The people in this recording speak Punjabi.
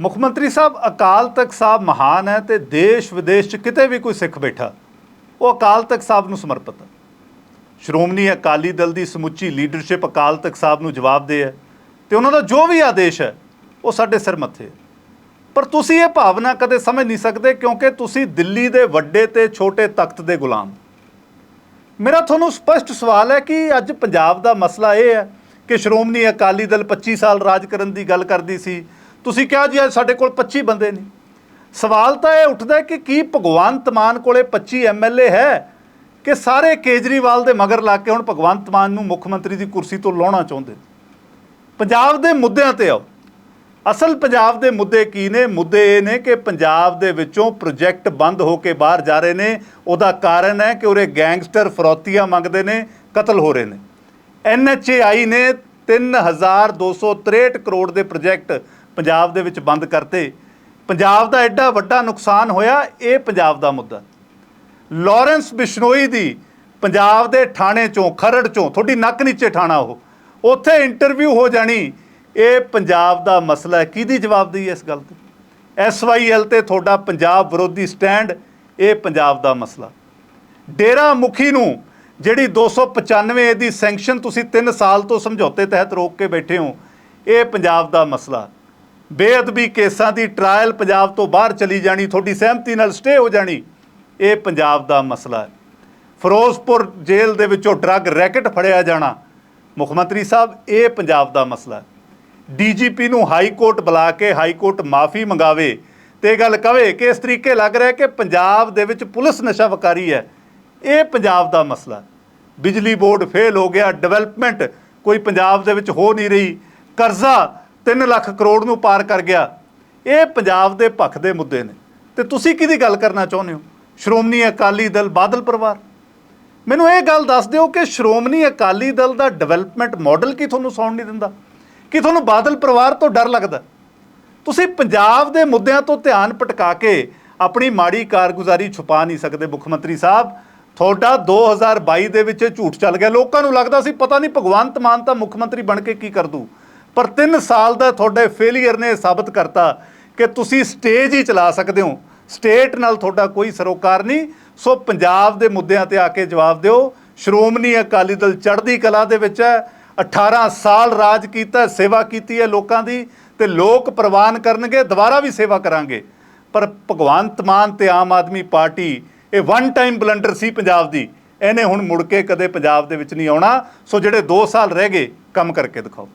ਮੁੱਖ ਮੰਤਰੀ ਸਾਹਿਬ, ਅਕਾਲ ਤਖਤ ਸਾਹਿਬ ਮਹਾਨ ਹੈ ਤੇ ਦੇਸ਼ ਵਿਦੇਸ਼ 'ਚ ਕਿਤੇ ਵੀ ਕੋਈ ਸਿੱਖ ਬੈਠਾ, ਉਹ ਅਕਾਲ ਤਖਤ ਸਾਹਿਬ ਨੂੰ ਸਮਰਪਿਤ ਹੈ। ਸ਼੍ਰੋਮਣੀ ਅਕਾਲੀ ਦਲ ਦੀ ਸਮੁੱਚੀ ਲੀਡਰਸ਼ਿਪ ਅਕਾਲ ਤਖਤ ਸਾਹਿਬ ਨੂੰ ਜਵਾਬਦੇ ਹੈ ਤੇ ਉਹਨਾਂ ਦਾ ਜੋ ਵੀ ਆਦੇਸ਼ ਹੈ, ਉਹ ਸਾਡੇ ਸਿਰ ਮੱਥੇ ਹੈ। ਪਰ ਤੁਸੀਂ ਇਹ ਭਾਵਨਾ ਕਦੇ ਸਮਝ ਨਹੀਂ ਸਕਦੇ ਕਿਉਂਕਿ ਤੁਸੀਂ ਦਿੱਲੀ ਦੇ ਵੱਡੇ ਤੇ ਛੋਟੇ ਤਖਤ ਦੇ ਗੁਲਾਮ ਮੇਰਾ ਤੁਹਾਨੂੰ ਸਪਸ਼ਟ ਸਵਾਲ ਹੈ ਕਿ ਅੱਜ ਪੰਜਾਬ ਦਾ ਮਸਲਾ ਇਹ ਹੈ ਕਿ ਸ਼੍ਰੋਮਣੀ ਅਕਾਲੀ ਦਲ 25 ਸਾਲ ਰਾਜ ਕਰਨ ਦੀ ਗੱਲ ਕਰਦੀ ਸੀ ਤੁਸੀਂ ਕਿਹਾ ਜੀ ਅੱਜ ਸਾਡੇ ਕੋਲ 25 ਬੰਦੇ ਨੇ। ਸਵਾਲ ਤਾਂ ਇਹ ਉੱਠਦਾ ਕਿ ਕੀ ਭਗਵੰਤ ਮਾਨ ਕੋਲੇ 25 ਐਮਐਲਏ ਹੈ ਕਿ ਸਾਰੇ ਕੇਜਰੀਵਾਲ ਦੇ ਮਗਰ ਲਾ ਕੇ ਹੁਣ ਭਗਵੰਤ ਮਾਨ ਨੂੰ ਮੁੱਖ ਮੰਤਰੀ ਦੀ ਕੁਰਸੀ ਤੋਂ ਲਾਉਣਾ ਚਾਹੁੰਦੇ ਪੰਜਾਬ ਦੇ ਮੁੱਦਿਆਂ ਤੇ ਆਓ। ਅਸਲ ਪੰਜਾਬ ਦੇ ਮੁੱਦੇ ਕੀ ਨੇ? ਮੁੱਦੇ ਇਹ ਨੇ ਕਿ ਪੰਜਾਬ ਦੇ ਵਿੱਚੋਂ ਪ੍ਰੋਜੈਕਟ ਬੰਦ ਹੋ ਕੇ ਬਾਹਰ ਜਾ ਰਹੇ ਨੇ। ਉਹਦਾ ਕਾਰਨ ਹੈ ਕਿ ਉਰੇ ਗੈਂਗਸਟਰ ਫਰੋਤੀਆਂ ਮੰਗਦੇ ਨੇ, ਕਤਲ ਹੋ ਰਹੇ ਨੇ। ਐਨਐਚਏਆਈ ਨੇ 3263 ਕਰੋੜ ਦੇ ਪ੍ਰੋਜੈਕਟ ਪੰਜਾਬ ਦੇ ਵਿੱਚ ਬੰਦ ਕਰਤੇ। ਪੰਜਾਬ ਦਾ ਐਡਾ ਵੱਡਾ ਨੁਕਸਾਨ ਹੋਇਆ, ਇਹ ਪੰਜਾਬ ਦਾ ਮੁੱਦਾ। ਲਾਰੈਂਸ ਬਿਸ਼ਨੋਈ ਦੀ ਪੰਜਾਬ ਦੇ ਥਾਣੇ ਚੋਂ, ਖਰੜ ਚੋਂ, ਤੁਹਾਡੀ ਨੱਕ ਨੀਚੇ ਥਾਣਾ ਉਹ। ਉੱਥੇ ਇੰਟਰਵਿਊ ਹੋ ਜਾਣੀ, ਇਹ ਪੰਜਾਬ ਦਾ ਮਸਲਾ ਕਿਹਦੀ ਜਵਾਬਦੇਹੀ ਹੈ ਇਸ ਗੱਲ ਤੇ? ਐਸਵਾਈਐਲ ਤੇ ਤੁਹਾਡਾ ਪੰਜਾਬ ਵਿਰੋਧੀ ਸਟੈਂਡ, ਇਹ ਪੰਜਾਬ ਦਾ ਮਸਲਾ। ਡੇਰਾ ਮੁਖੀ ਨੂੰ, ਜਿਹੜੀ 295 ਦੀ ਸੈਂਕਸ਼ਨ ਤੁਸੀਂ 3 ਸਾਲ ਤੋਂ ਸਮਝੌਤੇ ਤਹਿਤ ਰੋਕ ਕੇ ਬੈਠੇ ਹੋ, ਇਹ ਪੰਜਾਬ ਦਾ ਮਸਲਾ। ਬੇਅਦਬੀ ਕੇਸਾਂ ਦੀ ਟ੍ਰਾਇਲ ਪੰਜਾਬ ਤੋਂ ਬਾਹਰ ਚਲੀ ਜਾਣੀ, ਤੁਹਾਡੀ ਸਹਿਮਤੀ ਨਾਲ ਸਟੇ ਹੋ ਜਾਣੀ, ਇਹ ਪੰਜਾਬ ਦਾ ਮਸਲਾ ਹੈ। ਫਿਰੋਜ਼ਪੁਰ ਜੇਲ੍ਹ ਦੇ ਵਿੱਚੋਂ ਡਰੱਗ ਰੈਕਟ ਫੜਿਆ ਜਾਣਾ, ਮੁੱਖ ਮੰਤਰੀ ਸਾਹਿਬ, ਇਹ ਪੰਜਾਬ ਦਾ ਮਸਲਾ ਹੈ। ਡੀਜੀਪੀ ਨੂੰ ਹਾਈ ਕੋਰਟ ਬੁਲਾ ਕੇ ਹਾਈ ਕੋਰਟ ਮਾਫੀ ਮੰਗਾਵੇ ਤੇ ਇਹ ਗੱਲ ਕਵੇ ਕਿ ਇਸ ਤਰੀਕੇ ਲੱਗ ਰਿਹਾ ਕਿ ਪੰਜਾਬ ਦੇ ਵਿੱਚ ਪੁਲਿਸ ਨਸ਼ਾ ਵਕਾਰੀ ਹੈ, ਇਹ ਪੰਜਾਬ ਦਾ ਮਸਲਾ ਬਿਜਲੀ ਬੋਰਡ ਫੇਲ ਹੋ ਗਿਆ ਡਿਵੈਲਪਮੈਂਟ ਕੋਈ ਪੰਜਾਬ ਦੇ ਵਿੱਚ ਹੋ ਨਹੀਂ ਰਹੀ, ਕਰਜ਼ਾ 3 ਲੱਖ ਕਰੋੜ ਨੂੰ ਪਾਰ ਕਰ ਗਿਆ। ਇਹ ਪੰਜਾਬ ਦੇ ਪੱਖ ਦੇ ਮੁੱਦੇ ਨੇ। ਤੇ ਤੁਸੀਂ ਕਿਹਦੀ ਗੱਲ ਕਰਨਾ ਚਾਹੁੰਦੇ ਹੋ? ਸ਼੍ਰੋਮਣੀ ਅਕਾਲੀ ਦਲ, ਬਾਦਲ ਪਰਿਵਾਰ? ਮੈਨੂੰ ਇਹ ਗੱਲ ਦੱਸ ਦਿਓ ਕਿ ਸ਼੍ਰੋਮਣੀ ਅਕਾਲੀ ਦਲ ਦਾ ਡਿਵੈਲਪਮੈਂਟ ਮਾਡਲ ਕੀ ਤੁਹਾਨੂੰ ਸੌਣ ਨਹੀਂ ਦਿੰਦਾ? ਕਿ ਤੁਹਾਨੂੰ ਬਾਦਲ ਪਰਿਵਾਰ ਤੋਂ ਡਰ ਲੱਗਦਾ? ਤੁਸੀਂ ਪੰਜਾਬ ਦੇ ਮੁੱਦਿਆਂ ਤੋਂ ਧਿਆਨ ਭਟਕਾ ਕੇ ਆਪਣੀ ਮਾੜੀ ਕਾਰਗੁਜ਼ਾਰੀ ਛੁਪਾ ਨਹੀਂ ਸਕਦੇ ਮੁੱਖ ਮੰਤਰੀ ਸਾਹਿਬ। ਤੁਹਾਡਾ 2022 ਦੇ ਵਿੱਚ ਝੂਠ ਚੱਲ ਗਿਆ। ਲੋਕਾਂ ਨੂੰ ਲੱਗਦਾ ਸੀ, ਪਤਾ ਨਹੀਂ ਭਗਵੰਤ ਮਾਨ ਤਾਂ ਮੁੱਖ ਮੰਤਰੀ ਬਣ ਕੇ ਕੀ ਕਰ ਦੂ ਪਰ 3 ਸਾਲ ਦਾ ਤੁਹਾਡੇ ਫੇਲਿਅਰ ਨੇ ਸਾਬਤ ਕਰਤਾ ਕਿ ਤੁਸੀਂ ਸਟੇਜ ਹੀ ਚਲਾ ਸਕਦੇ ਹੋ। ਸਟੇਟ ਨਾਲ ਤੁਹਾਡਾ ਕੋਈ ਸਰੋਕਾਰ ਨਹੀਂ। ਸੋ ਪੰਜਾਬ ਦੇ ਮੁੱਦਿਆਂ ਤੇ ਆ ਕੇ ਜਵਾਬ ਦਿਓ। ਸ਼੍ਰੋਮਣੀ ਅਕਾਲੀ ਦਲ ਚੜ੍ਹਦੀ ਕਲਾ ਦੇ ਵਿੱਚ ਹੈ। 18 ਸਾਲ ਰਾਜ ਕੀਤਾ, ਸੇਵਾ ਕੀਤੀ ਹੈ ਲੋਕਾਂ ਦੀ ਤੇ ਲੋਕ ਪ੍ਰਵਾਨ ਕਰਨਗੇ, ਦੁਬਾਰਾ ਵੀ ਸੇਵਾ ਕਰਾਂਗੇ। ਪਰ ਭਗਵੰਤ ਮਾਨ ਤੇ ਆਮ ਆਦਮੀ ਪਾਰਟੀ, ਇਹ ਵਨ ਟਾਈਮ ਬਲੰਡਰ ਸੀ ਪੰਜਾਬ ਦੀ। ਇਹਨੇ ਹੁਣ ਮੁੜ ਕੇ ਕਦੇ ਪੰਜਾਬ ਦੇ ਵਿੱਚ ਨਹੀਂ ਆਉਣਾ। ਸੋ ਜਿਹੜੇ 2 ਸਾਲ ਰਹਿ ਗਏ, ਕੰਮ ਕਰਕੇ ਦਿਖਾਓ।